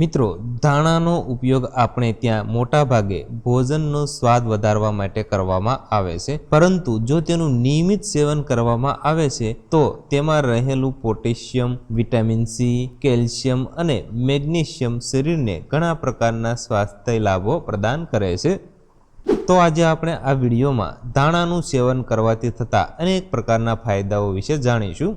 મિત્રો, ધાણાનો ઉપયોગ આપણે ત્યાં મોટા ભાગે ભોજનનો સ્વાદ વધારવા માટે કરવામાં આવે છે. પરંતુ જો તેનું નિયમિત સેવન કરવામાં આવે છે, તો તેમાં રહેલું પોટેશિયમ, વિટામિન સી, કેલ્શિયમ અને મેગ્નેશિયમ શરીરને ઘણા પ્રકારના સ્વાસ્થ્ય લાભો પ્રદાન કરે છે. તો આજે આપણે આ વિડીયોમાં ધાણાનું સેવન કરવાથી થતા અનેક પ્રકારના ફાયદાઓ વિશે જાણીશું.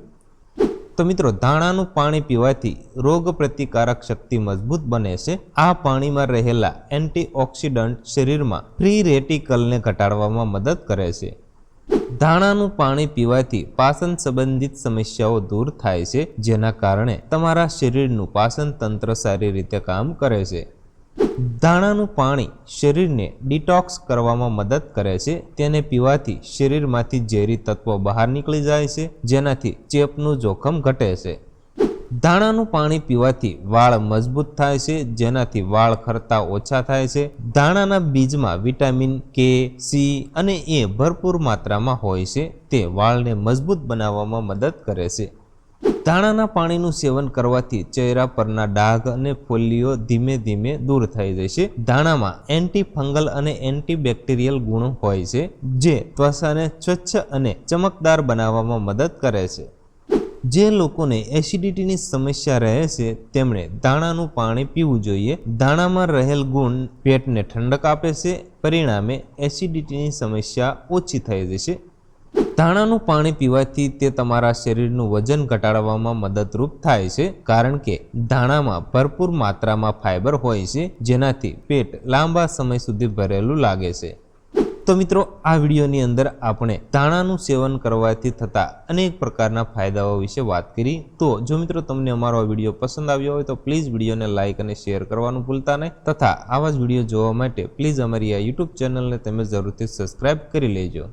તો મિત્રો, ધાણાનું પાણી પીવાથી રોગ પ્રતિકારક શક્તિ મજબૂત બને છે. આ પાણીમાં રહેલા એન્ટીઓક્સિડન્ટ શરીરમાં ફ્રી રેટિકલને ઘટાડવામાં મદદ કરે છે. ધાણાનું પાણી પીવાથી પાચન સંબંધિત સમસ્યાઓ દૂર થાય છે, જેના કારણે તમારા શરીરનું પાચન તંત્ર સારી રીતે કામ કરે છે. ધાણાનું પાણી શરીરને ડિટોક્સ કરવામાં મદદ કરે છે. તેને પીવાથી શરીરમાંથી ઝેરી તત્વો બહાર નીકળી જાય છે, જેનાથી ચેપનું જોખમ ઘટે છે. ધાણાનું પાણી પીવાથી વાળ મજબૂત થાય છે, જેનાથી વાળ ખરતા ઓછા થાય છે. ધાણાના બીજમાં વિટામિન કે, સી અને એ ભરપૂર માત્રામાં હોય છે. તે વાળને મજબૂત બનાવવામાં મદદ કરે છે. ધાણાના પાણીનું સેવન કરવાથી ચહેરા પરના ડાઘ અને ફોલ્લીઓ ધીમે ધીમે દૂર થઈ જશે ધાણામાં એન્ટી ફંગલ અને એન્ટીબેક્ટેરિયલ ગુણો હોય છે, જે ત્વચાને સ્વચ્છ અને ચમકદાર બનાવવામાં મદદ કરે છે. જે લોકોને એસિડિટીની સમસ્યા રહે છે, તેમણે ધાણાનું પાણી પીવું જોઈએ. ધાણામાં રહેલ ગુણ પેટને ઠંડક આપે છે, પરિણામે એસિડિટીની સમસ્યા ઓછી થઈ જશે ધાણાનું પાણી પીવાથી તે તમારા શરીરનું વજન ઘટાડવામાં મદદરૂપ થાય છે, કારણ કે ધાણામાં ભરપૂર માત્રામાં ફાઇબર હોય છે, જેનાથી પેટ લાંબા સમય સુધી ભરેલું લાગે છે. તો મિત્રો, આ વિડીયોની અંદર આપણે ધાણાનું સેવન કરવાથી થતા અનેક પ્રકારના ફાયદાઓ વિશે વાત કરી. તો જો મિત્રો તમને અમારો આ વીડિયો પસંદ આવ્યો હોય તો પ્લીઝ વિડીયોને લાઇક અને શેર કરવાનું ભૂલતા નહીં. તથા આવા જ વીડિયો જોવા માટે પ્લીઝ અમારી આ યુટ્યુબ ચેનલને તમે જરૂરથી સબસ્ક્રાઇબ કરી લેજો.